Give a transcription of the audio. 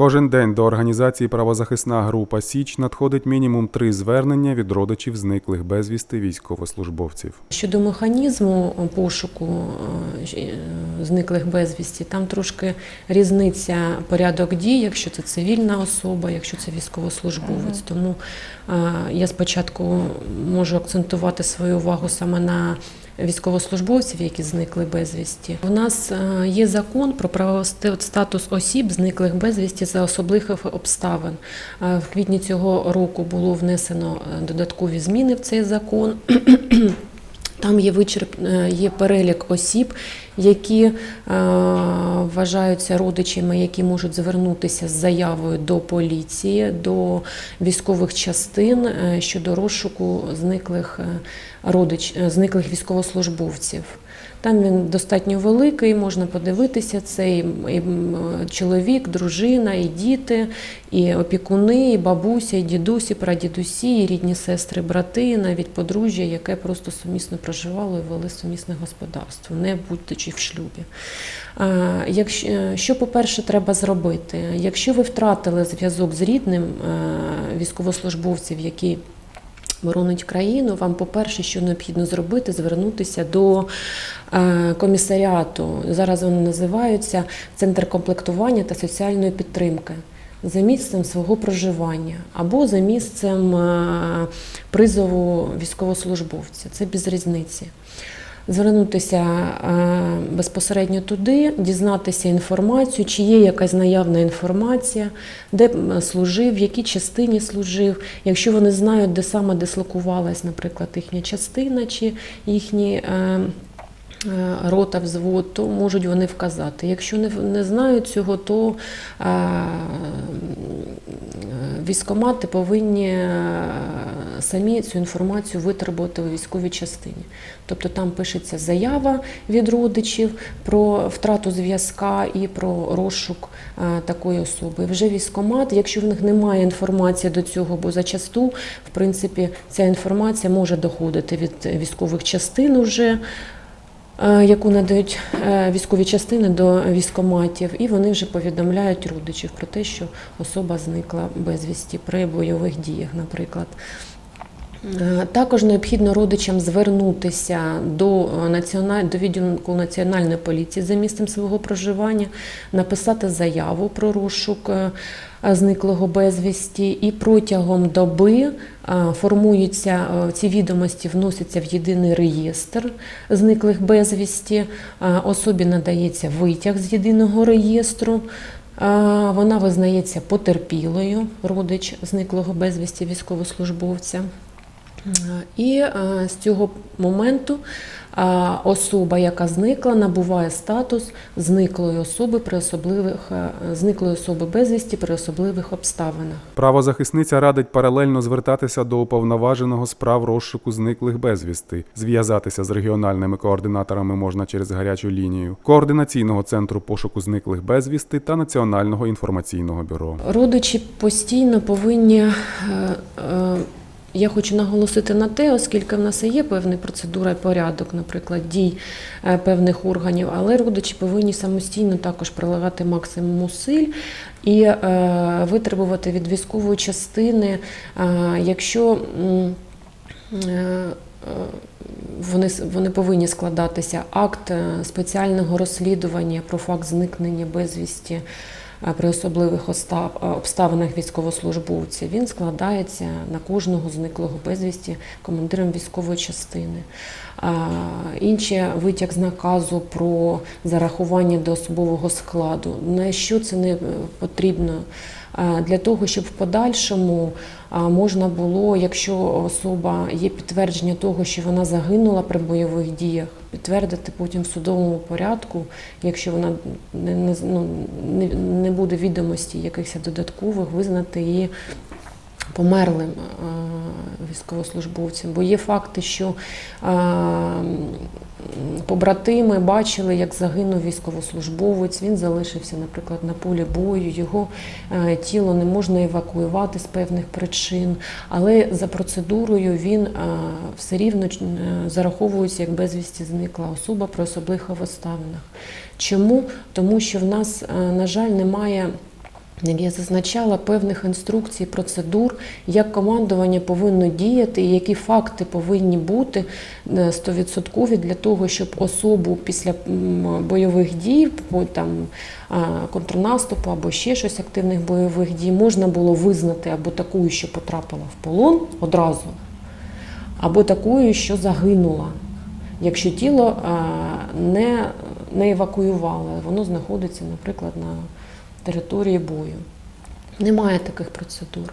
Кожен день до організації правозахисна група Січ надходить мінімум три звернення від родичів зниклих безвісти військовослужбовців. Щодо механізму пошуку е, е, зниклих безвісті, там трошки різниця порядок дій, якщо це цивільна особа, якщо це військовослужбовець. Тому е, я спочатку можу акцентувати свою увагу саме на військовослужбовців, які зникли безвісті. У нас е, є закон про правовий статус осіб, зниклих безвісті за особливих обставин. Е, В квітні цього року було внесено е, додаткові зміни в цей закон. Там є вичерп, є перелік осіб, які е, вважаються родичами, які можуть звернутися з заявою до поліції, до військових частин е, щодо розшуку зниклих е, родич, зниклих військовослужбовців. Там він достатньо великий, можна подивитися це і, і чоловік, дружина, і діти, і опікуни, і бабуся, і дідусі, прадідусі, і рідні сестри, брати, навіть подружжя, яке просто сумісно проживало і вели сумісне господарство, не будучи в шлюбі. Якщо, е, що, по-перше, треба зробити? Якщо ви втратили зв'язок з рідним е, військовослужбовців, які боронить країну, вам, по-перше, що необхідно зробити, звернутися до е, комісаріату. Зараз вони називаються Центр комплектування та соціальної підтримки. За місцем свого проживання або за місцем е, призову військовослужбовця. Це без різниці. Звернутися е, безпосередньо туди, дізнатися інформацію, чи є якась наявна інформація, де служив, в якій частині служив. Якщо вони знають, де саме дислокувалась, наприклад, їхня частина чи їхні. е, е, Рота, взвод, то можуть вони вказати. Якщо не, не знають цього, то е, військомати повинні е, самі цю інформацію витребувати у військовій частині. Тобто там пишеться заява від родичів про втрату зв'язка і про розшук е, такої особи. Вже військомат, якщо в них немає інформації до цього, бо зачасту, в принципі, ця інформація може доходити від військових частин уже е, яку надають е, військові частини до військоматів, і вони вже повідомляють родичів про те, що особа зникла безвісті при бойових діях, наприклад. Е, Також необхідно родичам звернутися до, е, до відділку національної поліції за місцем свого проживання, написати заяву про розшук е, зниклого безвісті, і протягом доби формуються ці відомості, вносяться в єдиний реєстр зниклих безвісті. Особі надається витяг з єдиного реєстру. Вона визнається потерпілою, родич зниклого безвісті військовослужбовця. І е, з цього моменту е, особа, яка зникла, набуває статус зниклої особи при особливих е, зниклої особи безвісті при особливих обставинах. Правозахисниця радить паралельно звертатися до уповноваженого справ розшуку зниклих безвісти. Зв'язатися з регіональними координаторами можна через гарячу лінію координаційного центру пошуку зниклих безвісти та Національного інформаційного бюро. Родичі постійно повинні. Я хочу наголосити на те, оскільки в нас є певна процедура порядок, наприклад, дій е, певних органів, але родичі повинні самостійно також прилагати максимум зусиль і е, витребувати від військової частини, е, якщо вони, вони повинні складатися акт спеціального розслідування про факт зникнення безвісті при особливих обставинах військовослужбовця. Він складається на кожного зниклого безвісті командиром військової частини. Інші витяг з наказу про зарахування до особового складу. На що це не е, потрібно? А, Для того, щоб в подальшому можна було, якщо особа є підтвердження того, що вона загинула при бойових діях, підтвердити потім в судовому порядку, якщо вона не, не, ну, не, не буде відомості якихось додаткових, визнати її померлим е, військовослужбовцем. Бо є факти, що е, побратими бачили, як загинув військовослужбовець. Він залишився, наприклад, на полі бою. Його е, тіло не можна евакуювати з певних причин, але за процедурою він е, все рівно е, зараховується як безвісті зникла особа при особливих обставинах. Чому? Тому що в нас, на жаль, немає як я зазначала, певних інструкцій, процедур, як командування повинно діяти, і які факти повинні бути е, стовідсоткові для того, щоб особу після бойових дій, там, контрнаступу або ще щось активних бойових дій, можна було визнати або такою, що потрапила в полон одразу, або такою, що загинула. Якщо тіло не, не евакуювали, воно знаходиться, наприклад, на території бою. Немає таких процедур.